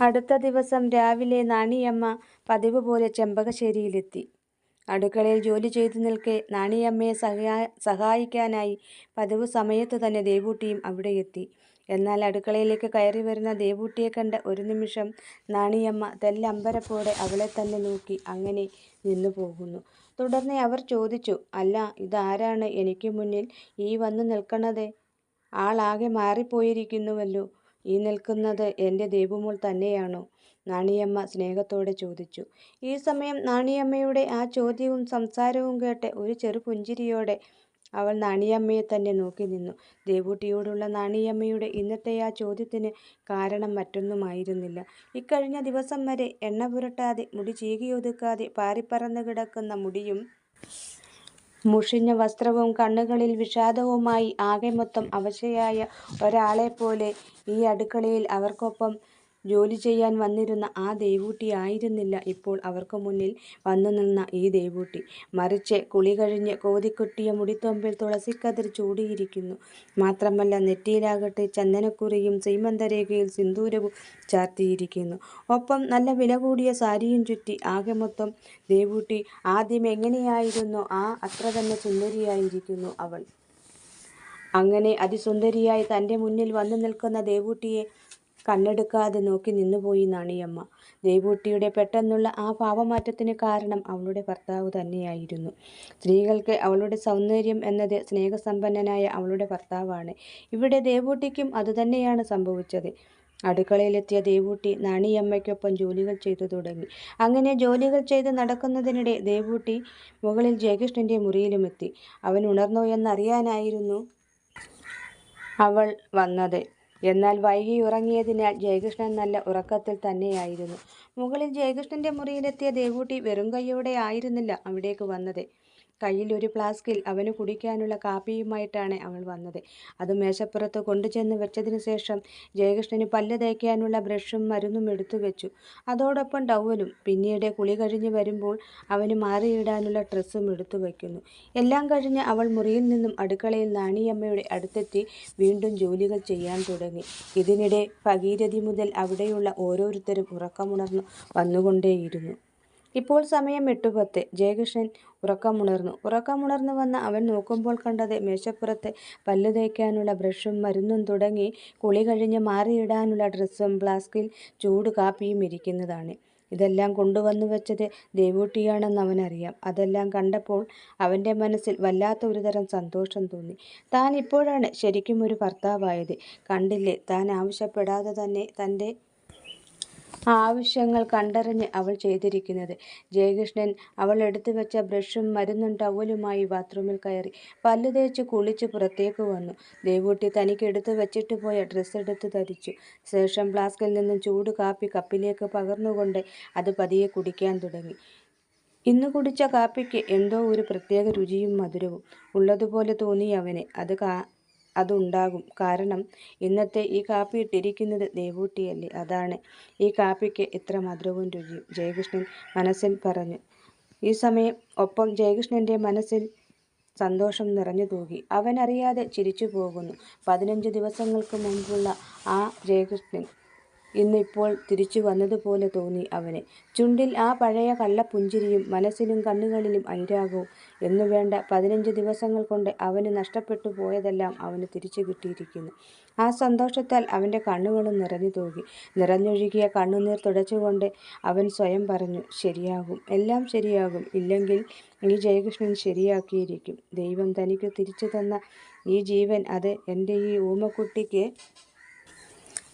അടുത്ത ദിവസം രാവിലെ നാണിയമ്മ പതിവ് പോലെ ചെമ്പകശ്ശേരിയിലെത്തി. അടുക്കളയിൽ ജോലി ചെയ്തു നിൽക്കെ നാണിയമ്മയെ സഹായിക്കാനായി പതിവ് സമയത്ത് തന്നെ ദേവൂട്ടിയും അവിടെ എത്തി എന്നാൽ അടുക്കളയിലേക്ക് കയറി വരുന്ന ദേവൂട്ടിയെ കണ്ട ഒരു നിമിഷം നാണിയമ്മ തെല്ലമ്പരപ്പോടെ അവളെ തന്നെ നോക്കി അങ്ങനെ നിന്നു പോകുന്നു തുടർന്ന് അവർ ചോദിച്ചു "അല്ല ഇതാരാണ് എനിക്ക് മുന്നിൽ ഈ വന്നു നിൽക്കണത്? ആളാകെ മാറിപ്പോയിരിക്കുന്നുവല്ലോ. ഈ നിൽക്കുന്നത് എന്റെ ദേവുമോൾ തന്നെയാണോ? " നാണിയമ്മ സ്നേഹത്തോടെ ചോദിച്ചു. ഈ സമയം നാണിയമ്മയുടെ ആ ചോദ്യവും സംസാരവും കേട്ട് ഒരു ചെറു പുഞ്ചിരിയോടെ അവൾ നാണിയമ്മയെ തന്നെ നോക്കി നിന്നു. ദേവൂട്ടിയോടുള്ള നാണിയമ്മയുടെ ഇന്നത്തെ ആ ചോദ്യത്തിന് കാരണം മറ്റൊന്നുമായിരുന്നില്ല. ഇക്കഴിഞ്ഞ ദിവസം വരെ എണ്ണ പുരട്ടാതെ മുടി ചീകിയൊതുക്കാതെ പാറിപ്പറന്നു കിടക്കുന്ന മുടിയും മുഷിഞ്ഞ വസ്ത്രവും കണ്ണുകളിൽ വിഷാദവുമായി ആകെ മൊത്തം അവശയായ ഒരാളെപ്പോലെ ഈ അടുക്കളയിൽ അവർക്കൊപ്പം ജോലി ചെയ്യാൻ വന്നിരുന്ന ആ ദേവൂട്ടി ആയിരുന്നില്ല ഇപ്പോൾ അവർക്ക് മുന്നിൽ വന്നു നിന്ന ഈ ദേവൂട്ടി. മറിച്ച് കുളി കഴിഞ്ഞ് കോതിക്കൊട്ടിയ മുടിത്തൊമ്പിൽ തുളസിക്കതിർ ചൂടിയിരിക്കുന്നു. മാത്രമല്ല നെറ്റിയിലാകട്ടെ ചന്ദനക്കുറിയും സീമന്തരേഖയിൽ സിന്ദൂരവും ചാർത്തിയിരിക്കുന്നു. ഒപ്പം നല്ല വില കൂടിയ സാരിയും ചുറ്റി. ആകെ മൊത്തം ദേവൂട്ടി ആദ്യം എങ്ങനെയായിരുന്നോ ആ അത്ര തന്നെ സുന്ദരിയായിരിക്കുന്നു അവൾ. അങ്ങനെ അതിസുന്ദരിയായി തന്റെ മുന്നിൽ വന്നു നിൽക്കുന്ന ദേവൂട്ടിയെ കണ്ണെടുക്കാതെ നോക്കി നിന്നുപോയി നാണിയമ്മ. ദേവൂട്ടിയുടെ പെട്ടെന്നുള്ള ആ ഭാവമാറ്റത്തിന് കാരണം അവളുടെ ഭർത്താവ് തന്നെയായിരുന്നു. സ്ത്രീകൾക്ക് അവളുടെ സൗന്ദര്യം എന്നത് സ്നേഹസമ്പന്നനായ അവളുടെ ഭർത്താവാണ്. ഇവിടെ ദേവൂട്ടിക്കും അതുതന്നെയാണ് സംഭവിച്ചത്. അടുക്കളയിലെത്തിയ ദേവൂട്ടി നാണിയമ്മയ്ക്കൊപ്പം ജോലികൾ ചെയ്തു തുടങ്ങി. അങ്ങനെ ജോലികൾ ചെയ്ത് നടക്കുന്നതിനിടെ ദേവൂട്ടി മുകളിൽ ജയകൃഷ്ണന്റെ മുറിയിലുമെത്തി. അവൻ ഉണർന്നോയെന്നറിയാനായിരുന്നു അവൾ വന്നത്. എന്നാൽ വൈകി ഉറങ്ങിയതിനാൽ ജയകൃഷ്ണൻ നല്ല ഉറക്കത്തിൽ തന്നെയായിരുന്നു. മുകളിൽ ജയകൃഷ്ണന്റെ മുറിയിലെത്തിയ ദേവൂട്ടി വെറും കൈയോടെ ആയിരുന്നില്ല അവിടേക്ക് വന്നത്. കയ്യിൽ ഒരു ഫ്ലാസ്കിൽ അവന് കുടിക്കാനുള്ള കാപ്പിയുമായിട്ടാണ് അവൾ വന്നത്. അത് മേശപ്പുറത്ത് കൊണ്ടുചെന്ന് വെച്ചതിനു ശേഷം ജയകൃഷ്ണന് പല്ല് തേക്കാനുള്ള ബ്രഷും മരുന്നും എടുത്തു വെച്ചു അതോടൊപ്പം ടവലും. പിന്നീട് കുളി കഴിഞ്ഞ് വരുമ്പോൾ അവന് മാറിയിടാനുള്ള ഡ്രസ്സും എടുത്തു വയ്ക്കുന്നു എല്ലാം കഴിഞ്ഞ് അവൾ മുറിയിൽ നിന്നും അടുക്കളയിൽ നാണിയമ്മയുടെ അടുത്തെത്തി വീണ്ടും ജോലികൾ ചെയ്യാൻ തുടങ്ങി. ഇതിനിടെ ഭഗീരഥി മുതൽ അവിടെയുള്ള ഓരോരുത്തരും ഉറക്കമുണർന്നു വന്നുകൊണ്ടേയിരുന്നു. ഇപ്പോൾ സമയം എട്ടുപത്ത്. ജയകൃഷ്ണൻ ഉറക്കമുണർന്നു. ഉറക്കമുണർന്നു വന്ന അവൻ നോക്കുമ്പോൾ കണ്ടത് മേശപ്പുറത്ത് പല്ല് തേക്കാനുള്ള ബ്രഷും മരുന്നും തുടങ്ങി കുളി കഴിഞ്ഞ് മാറിയിടാനുള്ള ഡ്രസ്സും ഫ്ലാസ്കിൽ ചൂട് കാപ്പിയും ഇരിക്കുന്നതാണ്. ഇതെല്ലാം കൊണ്ടുവന്നു വെച്ചത് ദേവൂട്ടിയാണെന്ന് അവനറിയാം അതെല്ലാം കണ്ടപ്പോൾ അവന്റെ മനസ്സിൽ വല്ലാത്ത ഒരു തരം സന്തോഷം തോന്നി. താൻ ഇപ്പോഴാണ് ശരിക്കും ഒരു ഭർത്താവായത്. കണ്ടില്ലേ താൻ ആവശ്യപ്പെടാതെ തന്നെ തന്റെ ആവശ്യങ്ങൾ കണ്ടറിഞ്ഞ് അവൾ ചെയ്തിരിക്കുന്നത്. ജയകൃഷ്ണൻ അവൾ എടുത്തു വെച്ച ബ്രഷും മരുന്നും ടവലുമായി ബാത്റൂമിൽ കയറി പല്ല് തേച്ച് കുളിച്ച് പുറത്തേക്ക് വന്നു. ദേവൂട്ടി തനിക്ക് എടുത്തു വെച്ചിട്ട് പോയ ഡ്രസ്സ് എടുത്ത് ധരിച്ചു. ശേഷം ഫ്ലാസ്കിൽ നിന്നും ചൂട് കാപ്പി കപ്പിലേക്ക് പകർന്നുകൊണ്ട് അത് പതിയെ കുടിക്കാൻ തുടങ്ങി. ഇന്ന് കുടിച്ച കാപ്പിക്ക് എന്തോ ഒരു പ്രത്യേക രുചിയും മധുരവും ഉള്ളതുപോലെ തോന്നി അവന്. അത് ഉണ്ടാകും. കാരണം ഇന്നത്തെ ഈ കാപ്പി ഇട്ടിരിക്കുന്നത് ദേവൂട്ടിയല്ലേ? അതാണ്. ഈ കാപ്പിക്ക് ഇത്ര മധുരവും രുചിയും. ജയകൃഷ്ണൻ മനസ്സിൽ പറഞ്ഞു. ഈ സമയം ഒപ്പം ജയകൃഷ്ണന്റെ മനസ്സിൽ സന്തോഷം നിറഞ്ഞു തൂകി. അവനറിയാതെ ചിരിച്ചു പോകുന്നു. പതിനഞ്ച് ദിവസങ്ങൾക്ക് മുമ്പുള്ള ആ ജയകൃഷ്ണൻ ഇന്ന് ഇപ്പോൾ തിരിച്ചു വന്നതുപോലെ തോന്നി അവന്. ചുണ്ടിൽ ആ പഴയ കള്ളപ്പുഞ്ചിരിയും മനസ്സിലും കണ്ണുകളിലും അനുരാഗവും. എന്നു വേണ്ട പതിനഞ്ച് ദിവസങ്ങൾ കൊണ്ട് അവന് നഷ്ടപ്പെട്ടു പോയതെല്ലാം അവന് തിരിച്ചു കിട്ടിയിരിക്കുന്നു. ആ സന്തോഷത്താൽ അവന്റെ കണ്ണുകളും നിറഞ്ഞു നിറഞ്ഞുതൂകി. നിറഞ്ഞൊഴുകിയ കണ്ണുനീർ തുടച്ചുകൊണ്ട് അവൻ സ്വയം പറഞ്ഞു "ശരിയാകും. എല്ലാം ശരിയാകും. ഇല്ലെങ്കിൽ ഈ ജയകൃഷ്ണൻ ശരിയാക്കിയിരിക്കും. ദൈവം തനിക്ക് തിരിച്ചു തന്ന ഈ ജീവൻ അത് എന്റെ ഈ ഊമക്കുട്ടിക്ക്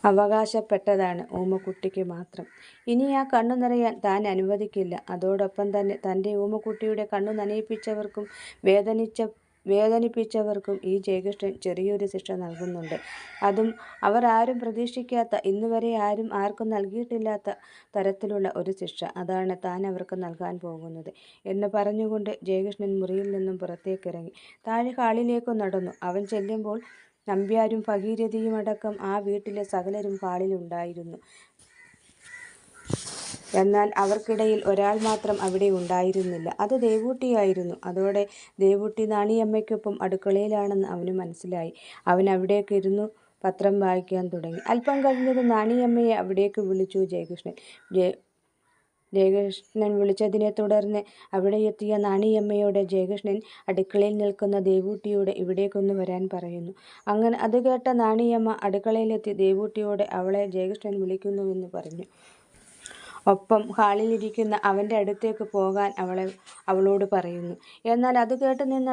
അവകാശപ്പെട്ടതാണ്. ഊമക്കുട്ടിക്ക് മാത്രം. ഇനി ആ കണ്ണു നിറയാൻ താൻ അനുവദിക്കില്ല. അതോടൊപ്പം തന്നെ തന്റെ ഊമക്കുട്ടിയുടെ കണ്ണു നനയിപ്പിച്ചവർക്കും വേദനിച്ച വേദനിപ്പിച്ചവർക്കും ഈ ജയകൃഷ്ണൻ ചെറിയൊരു ശിക്ഷ നൽകുന്നുണ്ട്. അതും അവർ ആരും പ്രതീക്ഷിക്കാത്ത ഇന്നുവരെ ആരും ആർക്കും നൽകിയിട്ടില്ലാത്ത തരത്തിലുള്ള ഒരു ശിക്ഷ. അതാണ് താൻ അവർക്ക് നൽകാൻ പോകുന്നത്. " എന്ന് പറഞ്ഞുകൊണ്ട് ജയകൃഷ്ണൻ മുറിയിൽ നിന്നും പുറത്തേക്കിറങ്ങി താഴെ ഹാളിലേക്കു നടന്നു. അവൻ ചെല്ലുമ്പോൾ നമ്പ്യാരും ഭഗീരഥിയുമടക്കം ആ വീട്ടിലെ സകലരും ഹാളിലുണ്ടായിരുന്നു. എന്നാൽ അവർക്കിടയിൽ ഒരാൾ മാത്രം അവിടെ ഉണ്ടായിരുന്നില്ല. അത് ദേവൂട്ടിയായിരുന്നു. അതോടെ ദേവൂട്ടി നാണിയമ്മയ്ക്കൊപ്പം അടുക്കളയിലാണെന്ന് അവന് മനസ്സിലായി. അവൻ അവിടേക്ക് ഇരുന്നു പത്രം വായിക്കാൻ തുടങ്ങി അല്പം കഴിഞ്ഞത് നാണിയമ്മയെ അവിടേക്ക് വിളിച്ചു ജയകൃഷ്ണൻ ജയ ജയകൃഷ്ണൻ വിളിച്ചതിനെ തുടർന്ന് അവിടെ എത്തിയ നാണിയമ്മയോട് ജയകൃഷ്ണൻ അടുക്കളയിൽ നിൽക്കുന്ന ദേവൂട്ടിയോട് ഇവിടേക്കൊന്ന് വരാൻ പറയുന്നു. അങ്ങനെ അത് കേട്ട നാണിയമ്മ അടുക്കളയിലെത്തി ദേവൂട്ടിയോട് അവളെ ജയകൃഷ്ണൻ വിളിക്കുന്നുവെന്ന് പറഞ്ഞു. ഒപ്പം ഹാളിലിരിക്കുന്ന അവന്റെ അടുത്തേക്ക് പോകാൻ അവളെ അവളോട് പറയുന്നു. എന്നാൽ അത് കേട്ട് നിന്ന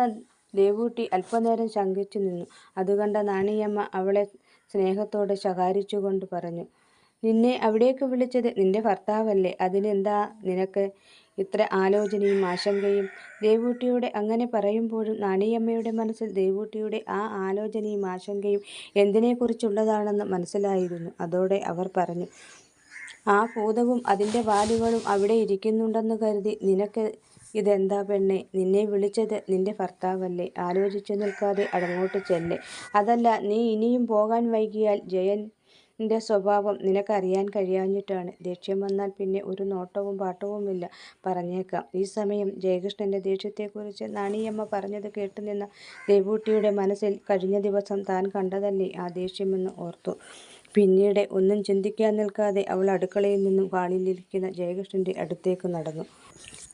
ദേവൂട്ടി അല്പനേരം ശങ്കിച്ചു നിന്നു. അതുകണ്ട നാണിയമ്മ അവളെ സ്നേഹത്തോടെ ശകാരിച്ചുകൊണ്ട് പറഞ്ഞു. നിന്നെ അവിടേക്ക് വിളിച്ചത് നിന്റെ ഭർത്താവല്ലേ? അതിനെന്താ നിനക്ക് ഇത്ര ആലോചനയും ആശങ്കയും? ദേവൂട്ടിയുടെ അങ്ങനെ പറയുമ്പോഴും നാണിയമ്മയുടെ മനസ്സിൽ ദേവൂട്ടിയുടെ ആ ആലോചനയും ആശങ്കയും എന്തിനെക്കുറിച്ചുള്ളതാണെന്ന് മനസ്സിലായിരുന്നു. അതോടെ അവർ പറഞ്ഞു ആ ഭൂതവും അതിന്റെ വാലുകളും അവിടെ ഇരിക്കുന്നുണ്ടെന്ന് കരുതി നിനക്ക് ഇതെന്താ പെണ്ണെ? നിന്നെ വിളിച്ചത് നിന്റെ ഭർത്താവല്ലേ? ആലോചിച്ചു നിൽക്കാതെ അടങ്ങോട്ട് ചെല്ലേ. അതല്ല നീ ഇനിയും പോകാൻ വൈകിയാൽ ജയന്റെ സ്വഭാവം നിനക്കറിയാൻ കഴിയാഞ്ഞിട്ടാണ്. ദേഷ്യം വന്നാൽ പിന്നെ ഒരു നോട്ടവും പാട്ടവുമില്ല. പറഞ്ഞേക്കാം. ഈ സമയം ജയകൃഷ്ണന്റെ ദേഷ്യത്തെക്കുറിച്ച് നാണിയമ്മ പറഞ്ഞത് കേട്ടുനിന്ന ദേവൂട്ടിയുടെ മനസ്സിൽ കഴിഞ്ഞ ദിവസം താൻ കണ്ടതല്ലേ ആ ദേഷ്യമെന്ന് ഓർത്തു. പിന്നീട് ഒന്നും ചിന്തിക്കാൻ നിൽക്കാതെ അവൾ അടുക്കളയിൽ നിന്നും ഹാളിലിരിക്കുന്ന ജയകൃഷ്ണന്റെ അടുത്തേക്ക് നടന്നു.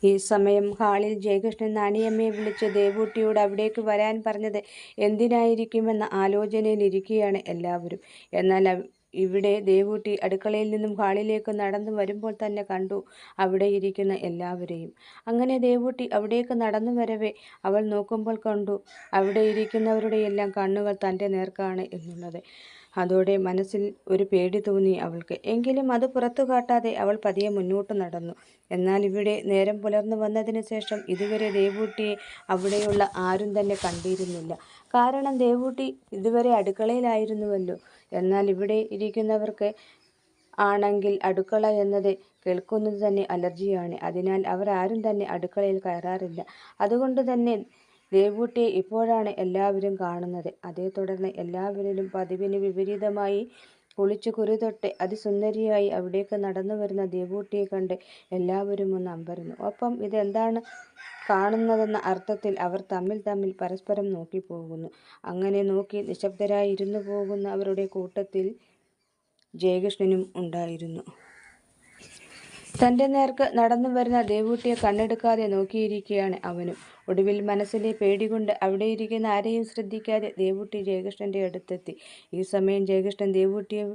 ഈ സമയം ഹാളിൽ ജയകൃഷ്ണൻ നാണിയമ്മയെ വിളിച്ച് ദേവൂട്ടിയോട് അവിടേക്ക് വരാൻ പറഞ്ഞത് എന്തിനായിരിക്കുമെന്ന ആലോചനയിലിരിക്കുകയാണ് എല്ലാവരും. എന്നാൽ ഇവിടെ ദേവൂട്ടി അടുക്കളയിൽ നിന്നും ഹാളിലേക്ക് നടന്നു വരുമ്പോൾ തന്നെ കണ്ടു അവിടെ ഇരിക്കുന്ന എല്ലാവരെയും. അങ്ങനെ ദേവൂട്ടി അവിടേക്ക് നടന്നു വരവേ അവൾ നോക്കുമ്പോൾ കണ്ടു അവിടെ ഇരിക്കുന്നവരുടെ എല്ലാം കണ്ണുകൾ തന്റെ നേർക്കാണ് എന്നുള്ളത്. അതോടെ മനസ്സിൽ ഒരു പേടി തോന്നി അവൾക്ക്. എങ്കിലും അത് പുറത്തു കാട്ടാതെ അവൾ പതിയെ മുന്നോട്ട് നടന്നു. എന്നാൽ ഇവിടെ നേരം പുലർന്നു വന്നതിന് ശേഷം ഇതുവരെ ദേവൂട്ടിയെ അവിടെയുള്ള ആരും തന്നെ കണ്ടിരുന്നില്ല. കാരണം ദേവൂട്ടി ഇതുവരെ അടുക്കളയിലായിരുന്നുവല്ലോ. എന്നാൽ ഇവിടെ ഇരിക്കുന്നവർക്ക് ആണെങ്കിൽ അടുക്കള എന്നത് കേൾക്കുന്നത് തന്നെ അലർജിയാണ്. അതിനാൽ അവർ ആരും തന്നെ അടുക്കളയിൽ കയറാറില്ല. അതുകൊണ്ട് തന്നെ ദേവൂട്ടിയെ ഇപ്പോഴാണ് എല്ലാവരും കാണുന്നത്. അതേ തുടർന്ന് എല്ലാവരിലും പതിവിന് വിപരീതമായി കുളിച്ചു കുറിതൊട്ട് അതിസുന്ദരിയായി അവിടേക്ക് നടന്നു വരുന്ന ദേവൂട്ടിയെ കണ്ട് എല്ലാവരും ഒന്ന് അമ്പരുന്നു. ഒപ്പം ഇതെന്താണ് കാണുന്നതെന്ന അർത്ഥത്തിൽ അവർ തമ്മിൽ തമ്മിൽ പരസ്പരം നോക്കിപ്പോകുന്നു. അങ്ങനെ നോക്കി നിശബ്ദരായി ഇരുന്നു പോകുന്ന അവരുടെ കൂട്ടത്തിൽ ജയകൃഷ്ണനും ഉണ്ടായിരുന്നു. തന്റെ നേർക്ക് നടന്നു വരുന്ന ദേവൂട്ടിയെ കണ്ണെടുക്കാതെ നോക്കിയിരിക്കുകയാണ് അവനും. ഒടുവിൽ മനസ്സിലെ പേടികൊണ്ട് അവിടെയിരിക്കുന്ന ആരെയും ശ്രദ്ധിക്കാതെ ദേവൂട്ടി ജയകൃഷ്ണന്റെ അടുത്തെത്തി. ഈ സമയം ജയകൃഷ്ണൻ ദേവൂട്ടിയെ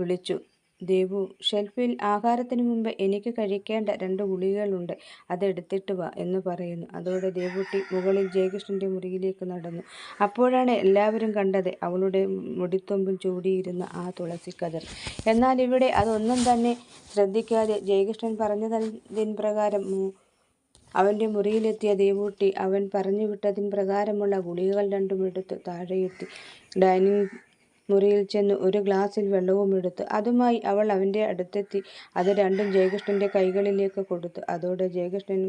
വിളിച്ചു. ദേവു ഷെൽഫിൽ ആഹാരത്തിന് മുമ്പ് എനിക്ക് കഴിക്കേണ്ട രണ്ട് ഗുളികകളുണ്ട് അതെടുത്തിട്ട് വാ എന്ന് പറയുന്നു. അതോടെ ദേവുട്ടി മുകളിൽ ജയകൃഷ്ണന്റെ മുറിയിലേക്ക് നടന്നു. അപ്പോഴാണ് എല്ലാവരും കണ്ടത് അവളുടെ മുടിത്തൊമ്പിൽ ചൂടിയിരുന്ന ആ തുളസിക്കതിർ എന്നാൽ ഇവിടെ അതൊന്നും തന്നെ ശ്രദ്ധിക്കാതെ ജയകൃഷ്ണൻ പറഞ്ഞതിൻ പ്രകാരം അവന്റെ മുറിയിലെത്തിയ ദേവൂട്ടി അവൻ പറഞ്ഞു വിട്ടതിൻ പ്രകാരമുള്ള ഗുളികകൾ രണ്ടും എടുത്ത് താഴെയെത്തി. ഡൈനിങ് മുറിയിൽ ചെന്ന് ഒരു ഗ്ലാസ്സിൽ വെള്ളവും എടുത്തു അതുമായി അവൾ അവന്റെ അടുത്തെത്തി. അത് രണ്ടും ജയകൃഷ്ണന്റെ കൈകളിലേക്ക് കൊടുത്തു. അതോടെ ജയകൃഷ്ണൻ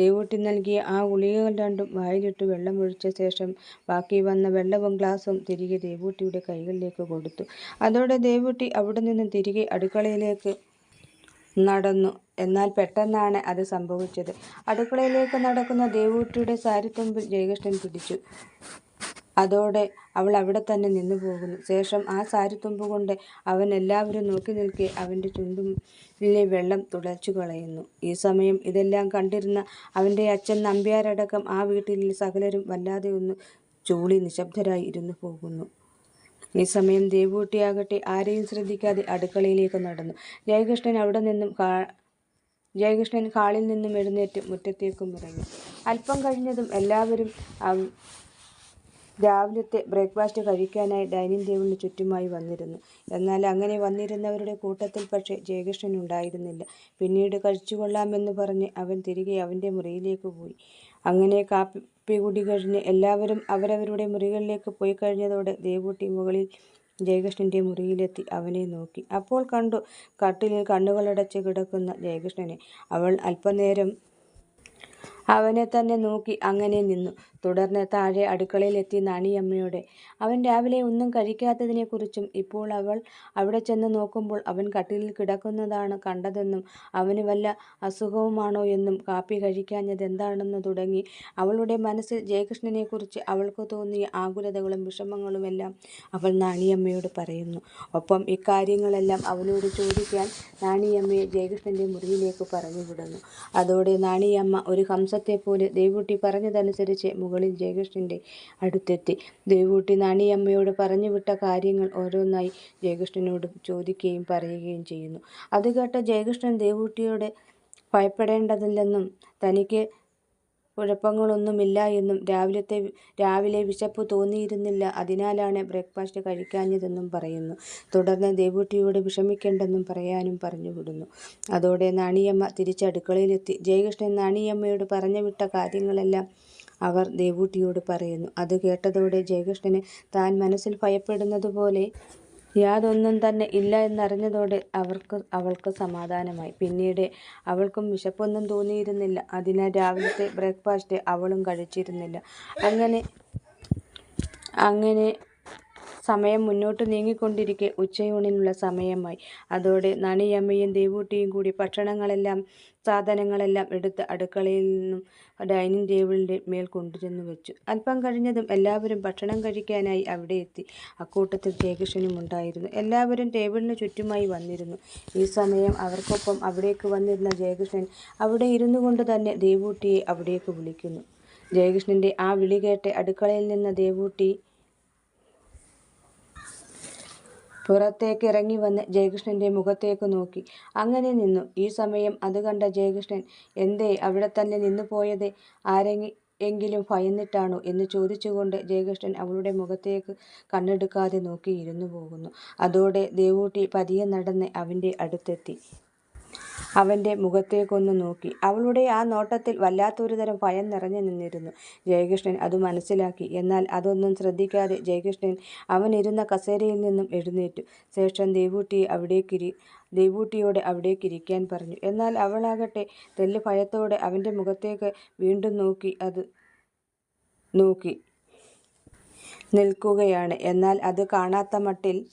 ദേവൂട്ടി നൽകിയ ആ ഗുളികകൾ രണ്ടും വായിലിട്ട് വെള്ളമൊഴിച്ച ശേഷം ബാക്കി വന്ന വെള്ളവും ഗ്ലാസും തിരികെ ദേവൂട്ടിയുടെ കൈകളിലേക്ക് കൊടുത്തു. അതോടെ ദേവൂട്ടി അവിടെ നിന്ന് തിരികെ അടുക്കളയിലേക്ക് നടന്നു. എന്നാൽ പെട്ടെന്നാണ് അത് സംഭവിച്ചത്. അടുക്കളയിലേക്ക് നടക്കുന്ന ദേവൂട്ടിയുടെ സാരിത്തുമ്പിൽ ജയകൃഷ്ണൻ പിടിച്ചു. അതോടെ അവൾ അവിടെ തന്നെ നിന്നു പോകുന്നു. ശേഷം ആ സാരിത്തുമ്പ് കൊണ്ട് അവൻ എല്ലാവരും നോക്കി നിൽക്കെ അവന്റെ ചുണ്ടിലെ വെള്ളം തുടച്ചു കളയുന്നു. ഈ സമയം ഇതെല്ലാം കണ്ടിരുന്ന അവന്റെ അച്ഛൻ നമ്പ്യാരടക്കം ആ വീട്ടിലെ സകലരും വല്ലാതെ ഒന്ന് ചൂളി നിശബ്ദരായി ഇരുന്നു പോകുന്നു. ഈ സമയം ദേവൂട്ടിയാകട്ടെ ആരെയും ശ്രദ്ധിക്കാതെ അടുക്കളയിലേക്ക് നടന്നു. ജയകൃഷ്ണൻ അവിടെ നിന്നും ജയകൃഷ്ണൻ ഹാളിൽ നിന്നും എഴുന്നേറ്റ് മുറ്റത്തേക്കും ഇറങ്ങി. അല്പം കഴിഞ്ഞതും എല്ലാവരും രാവിലത്തെ ബ്രേക്ക്ഫാസ്റ്റ് കഴിക്കാനായി ഡൈനിങ് ടേബിളിന് ചുറ്റുമായി വന്നിരുന്നു. എന്നാൽ അങ്ങനെ വന്നിരുന്നവരുടെ കൂട്ടത്തിൽ പക്ഷേ ജയകൃഷ്ണൻ ഉണ്ടായിരുന്നില്ല. പിന്നീട് കഴിച്ചുകൊള്ളാമെന്ന് പറഞ്ഞ് അവൻ തിരികെ അവന്റെ മുറിയിലേക്ക് പോയി. അങ്ങനെ കാപ്പി കുടി കഴിഞ്ഞ് എല്ലാവരും അവരവരുടെ മുറികളിലേക്ക് പോയി കഴിഞ്ഞതോടെ ദേവൂട്ടി മുകളിൽ ജയകൃഷ്ണന്റെ മുറിയിലെത്തി അവനെ നോക്കി. അപ്പോൾ കണ്ടു കട്ടിലിൽ കണ്ണുകളടച്ച് കിടക്കുന്ന ജയകൃഷ്ണനെ. അവൾ അല്പനേരം അവനെ തന്നെ നോക്കി അങ്ങനെ നിന്നു. തുടർന്ന് താഴെ അടുക്കളയിലെത്തി നാണിയമ്മയോട് അവൻ രാവിലെ ഒന്നും കഴിക്കാത്തതിനെക്കുറിച്ചും ഇപ്പോൾ അവൾ അവിടെ ചെന്ന് നോക്കുമ്പോൾ അവൻ കട്ടിലിൽ കിടക്കുന്നതാണ് കണ്ടതെന്നും അവന് വല്ല അസുഖവുമാണോ എന്നും കാപ്പി കഴിക്കാഞ്ഞത് എന്താണെന്ന് തുടങ്ങി അവളുടെ മനസ്സിൽ ജയകൃഷ്ണനെക്കുറിച്ച് അവൾക്ക് തോന്നിയ ആകുലതകളും വിഷമങ്ങളുമെല്ലാം അവൾ നാണിയമ്മയോട് പറയുന്നു. ഒപ്പം ഇക്കാര്യങ്ങളെല്ലാം അവനോട് ചോദിക്കാൻ നാണിയമ്മയെ ജയകൃഷ്ണന്റെ മുറിയിലേക്ക് പറഞ്ഞു വിടുന്നു അതോടെ നാണിയമ്മ ഒരു ഹംസത്തെപ്പോലെ ദേവൂട്ടി പറഞ്ഞതനുസരിച്ച് മുകളിൽ ജയകൃഷ്ണന്റെ അടുത്തെത്തി. ദേവൂട്ടി നാണിയമ്മയോട് പറഞ്ഞുവിട്ട കാര്യങ്ങൾ ഓരോന്നായി ജയകൃഷ്ണനോട് ചോദിക്കുകയും പറയുകയും ചെയ്യുന്നു. അത് കേട്ട ജയകൃഷ്ണൻ ദേവൂട്ടിയോട് ഭയപ്പെടേണ്ടതില്ലെന്നും തനിക്ക് കുഴപ്പങ്ങളൊന്നുമില്ല എന്നും രാവിലത്തെ രാവിലെ വിശപ്പ് തോന്നിയിരുന്നില്ല അതിനാലാണ് ബ്രേക്ക്ഫാസ്റ്റ് കഴിക്കാഞ്ഞതെന്നും പറയുന്നു. തുടർന്ന് ദേവൂട്ടിയോട് വിഷമിക്കേണ്ടെന്നും പറയാനും പറഞ്ഞു വിടുന്നു അതോടെ നാണിയമ്മ തിരിച്ച് അടുക്കളയിലെത്തി. ജയകൃഷ്ണൻ നാണിയമ്മയോട് പറഞ്ഞു വിട്ട കാര്യങ്ങളെല്ലാം അവർ ദേവൂട്ടിയോട് പറയുന്നു. അത് കേട്ടതോടെ ജയകൃഷ്ണന് താൻ മനസ്സിൽ ഭയപ്പെടുന്നതുപോലെ യാതൊന്നും തന്നെ ഇല്ല എന്നറിഞ്ഞതോടെ അവർക്ക് അവൾക്ക് സമാധാനമായി. പിന്നീട് അവൾക്കും വിശപ്പൊന്നും തോന്നിയിരുന്നില്ല. അതിനാൽ രാവിലത്തെ ബ്രേക്ക്ഫാസ്റ്റ് അവളും കഴിച്ചിരുന്നില്ല. അങ്ങനെ അങ്ങനെ സമയം മുന്നോട്ട് നീങ്ങിക്കൊണ്ടിരിക്കെ ഉച്ചയൂണിനുള്ള സമയമായി. അതോടെ നണിയമ്മയും ദേവൂട്ടിയും കൂടി ഭക്ഷണങ്ങളെല്ലാം സാധനങ്ങളെല്ലാം എടുത്ത് അടുക്കളയിൽ നിന്നും ഡൈനിങ് ടേബിളിന്റെ മേൽ കൊണ്ടുചെന്ന് വെച്ചു. അല്പം കഴിഞ്ഞതും എല്ലാവരും ഭക്ഷണം കഴിക്കാനായി അവിടെ എത്തി അക്കൂട്ടത്തിൽ ജയകൃഷ്ണനും ഉണ്ടായിരുന്നു. എല്ലാവരും ടേബിളിന് ചുറ്റുമായി വന്നിരുന്നു. ഈ സമയം അവർക്കൊപ്പം അവിടേക്ക് വന്നിരുന്ന ജയകൃഷ്ണൻ അവിടെ ഇരുന്നു കൊണ്ട് തന്നെ ദേവൂട്ടിയെ അവിടേക്ക് വിളിക്കുന്നു. ജയകൃഷ്ണന്റെ ആ വിളി കേട്ട് അടുക്കളയിൽ നിന്ന ദേവൂട്ടി പുറത്തേക്ക് ഇറങ്ങി വന്ന് ജയകൃഷ്ണന്റെ മുഖത്തേക്ക് നോക്കി അങ്ങനെ നിന്നു. ഈ സമയം അത് കണ്ട ജയകൃഷ്ണൻ എന്തേ അവിടെ തന്നെ നിന്നു പോയത് ആരെങ്കിലും എങ്കിലും ഭയന്നിട്ടാണോ എന്ന് ചോദിച്ചുകൊണ്ട് ജയകൃഷ്ണൻ അവളുടെ മുഖത്തേക്ക് കണ്ണെടുക്കാതെ നോക്കി ഇരുന്നുപോകുന്നു. അതോടെ ദേവൂട്ടി പതിയെ നടന്ന് അവന്റെ അടുത്തെത്തി. അവന്റെ മുഖത്തേക്കൊന്ന് നോക്കി. അവളുടെ ആ നോട്ടത്തിൽ വല്ലാത്തൊരു തരം ഭയം നിറഞ്ഞു നിന്നിരുന്നു. ജയകൃഷ്ണൻ അത് മനസ്സിലാക്കി. എന്നാൽ അതൊന്നും ശ്രദ്ധിക്കാതെ ജയകൃഷ്ണൻ അവൻ ഇരുന്ന കസേരയിൽ നിന്നും എഴുന്നേറ്റു. ശേഷം ദേവൂട്ടിയെ അവിടേക്കിരി ദേവൂട്ടിയോട് അവിടേക്കിരിക്കാൻ പറഞ്ഞു. എന്നാൽ അവളാകട്ടെ തെല്ല് ഭയത്തോടെ അവന്റെ മുഖത്തേക്ക് വീണ്ടും നോക്കി അത് നോക്കി നിൽക്കുകയാണ്. എന്നാൽ അത് കാണാത്ത മട്ടിൽ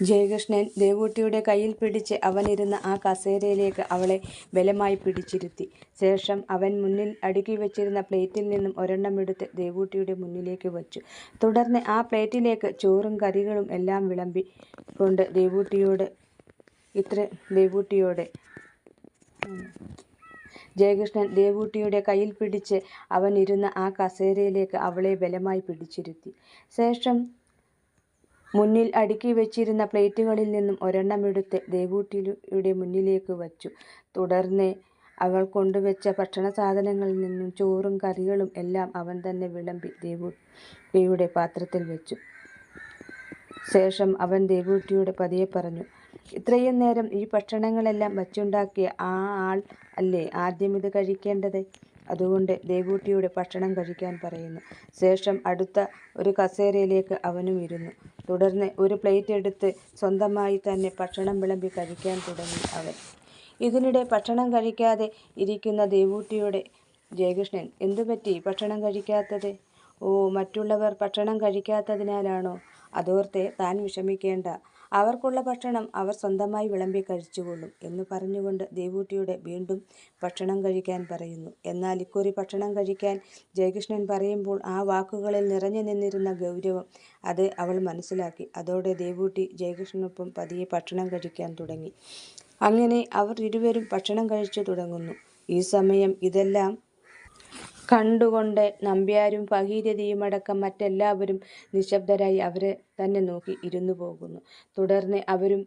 ജയകൃഷ്ണൻ ദേവൂട്ടിയുടെ കയ്യിൽ പിടിച്ച് അവനിരുന്ന ആ കസേരയിലേക്ക് അവളെ ബലമായി പിടിച്ചിരുത്തി. ശേഷം അവൻ മുന്നിൽ അടുക്കി വെച്ചിരുന്ന പ്ലേറ്റിൽ നിന്നും ഒരെണ്ണം എടുത്ത് ദേവൂട്ടിയുടെ മുന്നിലേക്ക് വച്ചു. തുടർന്ന് ആ പ്ലേറ്റിലേക്ക് ചോറും കറികളും എല്ലാം വിളമ്പി കൊണ്ട് ദേവൂട്ടിയോട് ഇത്ര ദേവൂട്ടിയോട് ജയകൃഷ്ണൻ ദേവൂട്ടിയുടെ കയ്യിൽ പിടിച്ച് അവൻ ഇരുന്ന ആ കസേരയിലേക്ക് അവളെ ബലമായി പിടിച്ചിരുത്തി. ശേഷം മുന്നിൽ അടുക്കി വെച്ചിരുന്ന പ്ലേറ്റുകളിൽ നിന്നും ഒരെണ്ണം എടുത്ത് ദേവൂട്ടിയുടെ മുന്നിലേക്ക് വച്ചു. തുടർന്ന് അവൾ കൊണ്ടുവച്ച ഭക്ഷണ സാധനങ്ങളിൽ നിന്നും ചോറും കറികളും എല്ലാം അവൻ തന്നെ വിളമ്പി ദേവൂട്ടിയുടെ പാത്രത്തിൽ വെച്ചു. ശേഷം അവൻ ദേവൂട്ടിയുടെ പതിയെ പറഞ്ഞു. ഇത്രയും നേരം ഈ ഭക്ഷണങ്ങളെല്ലാം വച്ചുണ്ടാക്കിയ ആ ആൾ അല്ലേ ആദ്യം ഇത് കഴിക്കേണ്ടത്. അതുകൊണ്ട് ദേവൂട്ടിയോട് ഭക്ഷണം കഴിക്കാൻ പറയുന്നു. ശേഷം അടുത്ത ഒരു കസേരയിലേക്ക് അവനും ഇരുന്നു. തുടർന്ന് ഒരു പ്ലേറ്റ് എടുത്ത് സ്വന്തമായി തന്നെ ഭക്ഷണം വിളമ്പി കഴിക്കാൻ തുടങ്ങി അവൻ. ഇതിനിടെ ഭക്ഷണം കഴിക്കാതെ ഇരിക്കുന്ന ദേവൂട്ടിയോട് ജയകൃഷ്ണൻ എന്തുപറ്റി ഭക്ഷണം കഴിക്കാത്തത്. ഓ മറ്റുള്ളവർ ഭക്ഷണം കഴിക്കാത്തതിനാലാണോ. അതോർത്തെ താൻ വിഷമിക്കേണ്ട. അവർക്കുള്ള ഭക്ഷണം അവർ സ്വന്തമായി വിളമ്പി കഴിച്ചുകൊള്ളും എന്ന് പറഞ്ഞുകൊണ്ട് ദേവൂട്ടിയോട് വീണ്ടും ഭക്ഷണം കഴിക്കാൻ പറയുന്നു. എന്നാൽ ഇക്കുറി ഭക്ഷണം കഴിക്കാൻ ജയകൃഷ്ണൻ പറയുമ്പോൾ ആ വാക്കുകളിൽ നിറഞ്ഞു നിന്നിരുന്ന ഗൗരവം അത് അവൾ മനസ്സിലാക്കി. അതോടെ ദേവൂട്ടി ജയകൃഷ്ണനൊപ്പം പതിയെ ഭക്ഷണം കഴിക്കാൻ തുടങ്ങി. അങ്ങനെ അവർ ഇരുവരും ഭക്ഷണം കഴിച്ചു തുടങ്ങുന്നു. ഈ സമയം ഇതെല്ലാം കണ്ടുകൊണ്ട് നമ്പ്യാരും ഭഗീരഥിയുമടക്കം മറ്റെല്ലാവരും നിശബ്ദരായി അവരെ തന്നെ നോക്കി ഇരുന്നു പോകുന്നു തുടർന്ന് അവരും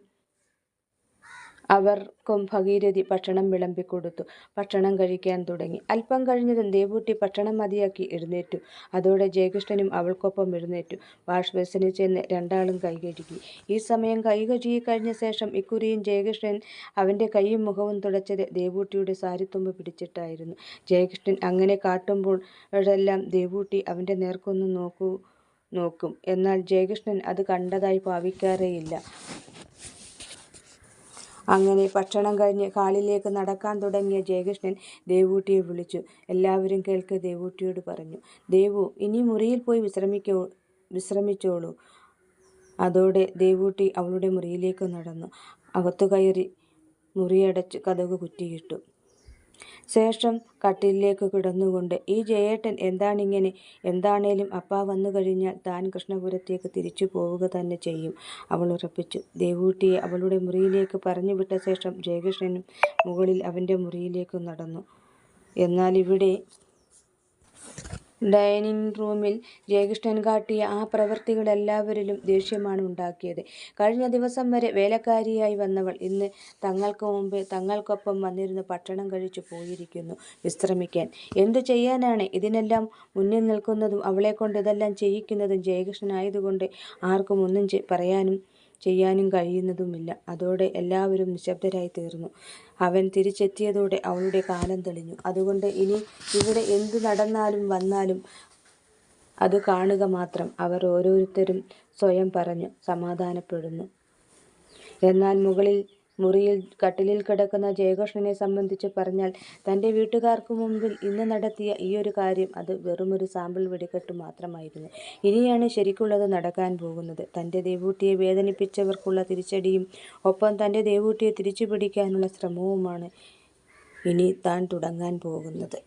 അവർക്കും ഭഗീരഥി ഭക്ഷണം വിളമ്പിക്കൊടുത്തു. ഭക്ഷണം കഴിക്കാൻ തുടങ്ങി. അല്പം കഴിഞ്ഞതും ദേവൂട്ടി ഭക്ഷണം മതിയാക്കി എഴുന്നേറ്റു. അതോടെ ജയകൃഷ്ണനും അവൾക്കൊപ്പം എഴുന്നേറ്റു. വാഷ് ബേസിനിൽ ചെന്ന് രണ്ടാളും കൈകഴുകി ഈ സമയം കൈകഴുകി കഴിഞ്ഞ ശേഷം ഇക്കുറിയും ജയകൃഷ്ണൻ അവന്റെ കൈയും മുഖവും തുടച്ചത് ദേവൂട്ടിയുടെ സാരിത്തുമ്പ് പിടിച്ചിട്ടായിരുന്നു. ജയകൃഷ്ണൻ അങ്ങനെ കാട്ടുമ്പോൾ എല്ലാം ദേവൂട്ടി അവന്റെ നേർക്കൊന്ന് നോക്കും. എന്നാൽ ജയകൃഷ്ണൻ അത് കണ്ടതായി ഭാവിക്കാറേയില്ല. അങ്ങനെ ഭക്ഷണം കഴിഞ്ഞ് ഹാളിലേക്ക് നടക്കാൻ തുടങ്ങിയ ജയകൃഷ്ണൻ ദേവൂട്ടിയെ വിളിച്ചു. എല്ലാവരും കേൾക്ക് ദേവൂട്ടിയോട് പറഞ്ഞു. ദേവു ഇനി മുറിയിൽ പോയി വിശ്രമിക്കോ വിശ്രമിച്ചോളൂ. " അതോടെ ദേവൂട്ടി അവളുടെ മുറിയിലേക്ക് നടന്നു. അകത്തു കയറി മുറിയടച്ച് കഥക് കുറ്റിയിട്ടു. ശേഷം കട്ടിലിലേക്ക് കിടന്നുകൊണ്ട് "ഈ ജയേട്ടൻ എന്താണിങ്ങനെ? എന്താണേലും അപ്പ വന്നു കഴിഞ്ഞാൽ താൻ കൃഷ്ണപുരത്തേക്ക് തിരിച്ചു പോവുക തന്നെ ചെയ്യും" അവൾ ഉറപ്പിച്ചു. ദേവൂട്ടിയെ അവളുടെ മുറിയിലേക്ക് പറഞ്ഞു വിട്ട ശേഷം ജയകൃഷ്ണനും മുകളിൽ അവന്റെ മുറിയിലേക്ക് നടന്നു. എന്നാൽ ഇവിടെ ഡൈനിങ് റൂമിൽ ജയകൃഷ്ണൻ കാട്ടിയ ആ പ്രവൃത്തികൾ എല്ലാവരിലും ദേഷ്യമാണ് ഉണ്ടാക്കിയത്. കഴിഞ്ഞ ദിവസം വരെ വേലക്കാരിയായി വന്നവൾ ഇന്ന് തങ്ങൾക്ക് മുമ്പ് തങ്ങൾക്കൊപ്പം വന്നിരുന്ന് ഭക്ഷണം കഴിച്ചു പോയിരിക്കുന്നു വിശ്രമിക്കാൻ. എന്തു ചെയ്യാനാണ്? ഇതിനെല്ലാം മുന്നിൽ നിൽക്കുന്നതും അവളെ കൊണ്ട് ഇതെല്ലാം ചെയ്യിക്കുന്നതും ജയകൃഷ്ണൻ ആയതുകൊണ്ട് ആർക്കും ഒന്നും പറയാനും ചെയ്യാനും കഴിയുന്നതുമില്ല. അതോടെ എല്ലാവരും നിശബ്ദരായി തീർന്നു അവൻ തിരിച്ചെത്തിയതോടെ അവളുടെ കാലം തെളിഞ്ഞു. അതുകൊണ്ട് ഇനി ഇവിടെ എന്തു നടന്നാലും വന്നാലും അത് കാണുക മാത്രം അവർ ഓരോരുത്തരും സ്വയം പറഞ്ഞു സമാധാനപ്പെടുന്നു. എന്നാൽ മുറിയിൽ കട്ടിലിൽ കിടക്കുന്ന ജയകൃഷ്ണനെ സംബന്ധിച്ച് പറഞ്ഞാൽ തന്റെ വീട്ടുകാർക്ക് മുമ്പിൽ ഇന്ന് നടത്തിയ ഒരു കാര്യം അത് വെറുമൊരു സാമ്പിൾ വെടിക്കെട്ട് മാത്രമായിരുന്നു. ഇനിയാണ് ശരിക്കുള്ളത് നടക്കാൻ പോകുന്നത്. തന്റെ ദേവൂട്ടിയെ വേദനിപ്പിച്ചവർക്കുള്ള തിരിച്ചടിയും ഒപ്പം തന്റെ ദേവൂട്ടിയെ തിരിച്ചുപിടിക്കാനുള്ള ശ്രമവുമാണ് ഇനി താൻ തുടങ്ങാൻ പോകുന്നത്.